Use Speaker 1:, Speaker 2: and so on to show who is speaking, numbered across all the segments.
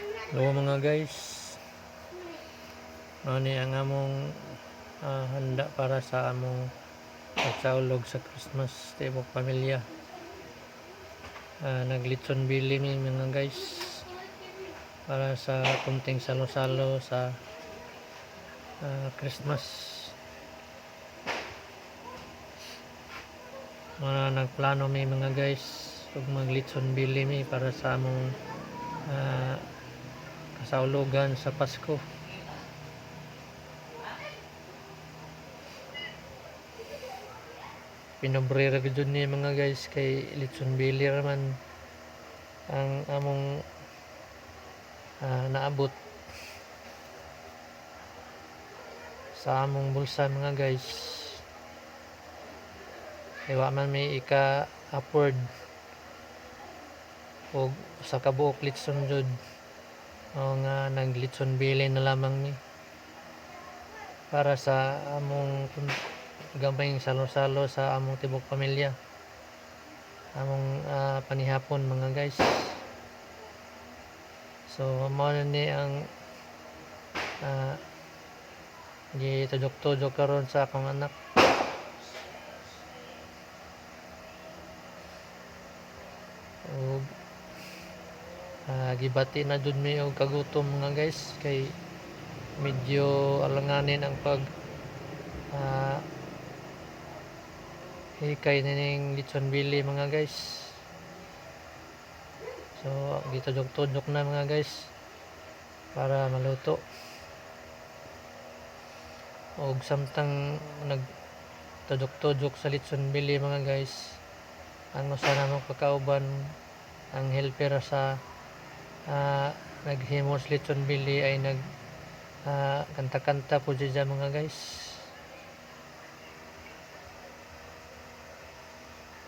Speaker 1: Hello mga guys. Ano ni ang among ah, handa para sa among pagsaulog sa Christmas tibok pamilya. Ah, naglitson bili mi mga guys para sa kunting salo-salo sa ah, Christmas. Mga nagplano mi mga guys ug maglitson bili mi para sa among ah, kasaulugan sa Pasko. Pinobrera gyud ni mga guys kay Litson Billy raman ang among ah, naabot sa among bulsa mga guys. Iwa man may ika upward o sa kabuok litson jud o nga naglitson bili na lamang ni. Para sa among gamayng salo-salo sa among tibok pamilya. Among ah, panihapon mga guys. So mao ni ang uh, gitudok-tudok karon sa akong anak ug ah, gibati na jud mi og kagutom mga guys kay medyo alanganin ang pag ah, hikay na ning litson bili mga guys. So gitudok-tudok na mga guys para maluto. Og samtang nag tudok-tudok sa litson bili mga guys ang usa na mong kakauban ang helper sa ah, naghimos litson bili ay nag ah, kanta-kanta po dyan mga guys.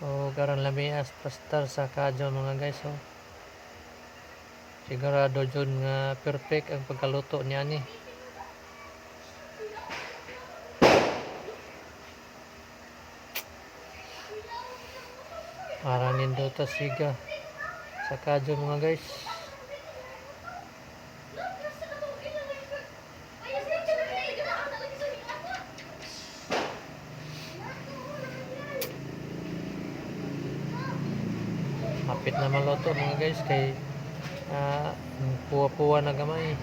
Speaker 1: O karon lamias pastar sa kadyo mga guys oh. sigurado jud nga perfect ang pagkaluto niya ni. Para nindo ta siga sa kadyo mga guys hapit na maluto mga guys kay ah, puwa-puwa na gamay.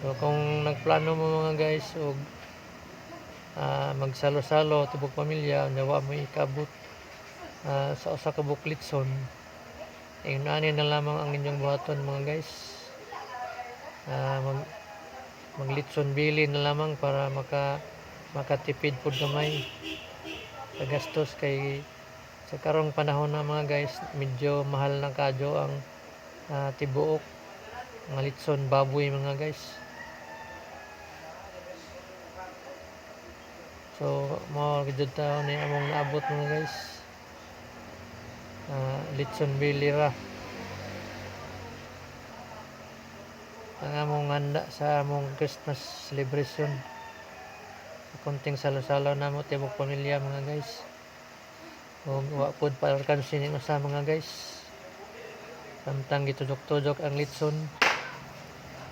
Speaker 1: So kung nagplano mo mga guys og ah, magsalo-salo tibok pamilya nawa mo ikabot ah, sa usa ka buklitson. Ayun ani na lamang ang inyong buhaton mga guys. Ah, mag maglitson bili na lamang para maka makatipid pud gamay. Sa gastos kay sa karong panahon na mga guys medyo mahal na kadyo ang ah, tibuok. Mga litson baboy mga guys. So mo gid taon ni among naabot mga guys. Ah, litson bili ra. Ang among handa sa among Christmas celebration konting salo-salo na mo tibok pamilya mga guys. Ug wa pod paarkan sini sa mga guys. Samtang gitudok-tudok ang litson.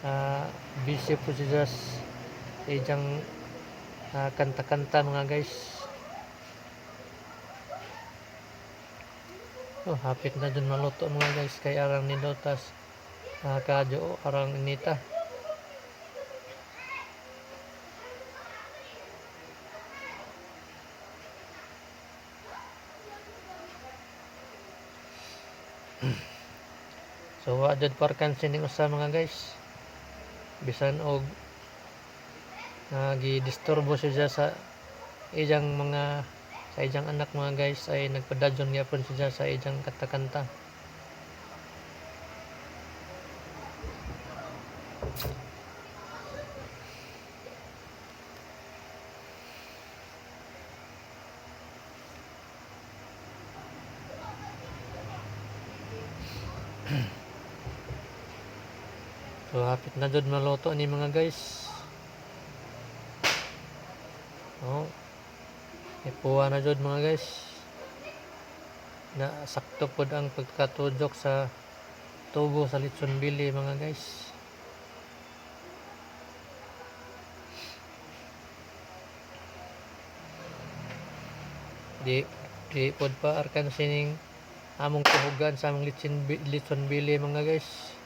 Speaker 1: Ah busy po si Jas ijang ah, kanta-kanta mga guys. Oh hapit na dun maluto mga guys. Kay arang ni Dotas ah, kadyo arang inita So wa jud parkan sining usa mga guys. Bisan og nagi-disturbo siya sa ijang mga sa ijang anak mga guys ay nagpadadyon gyapon siya sa ijang katakanta. So hapit na jud maluto ni mga guys. Oh. Ipuwa na jud mga guys. na sakto pod ang pagkatudok sa tubo sa litson bili mga guys di di pod pa arkan sining among tuhugan sa among litson, litson bili mga guys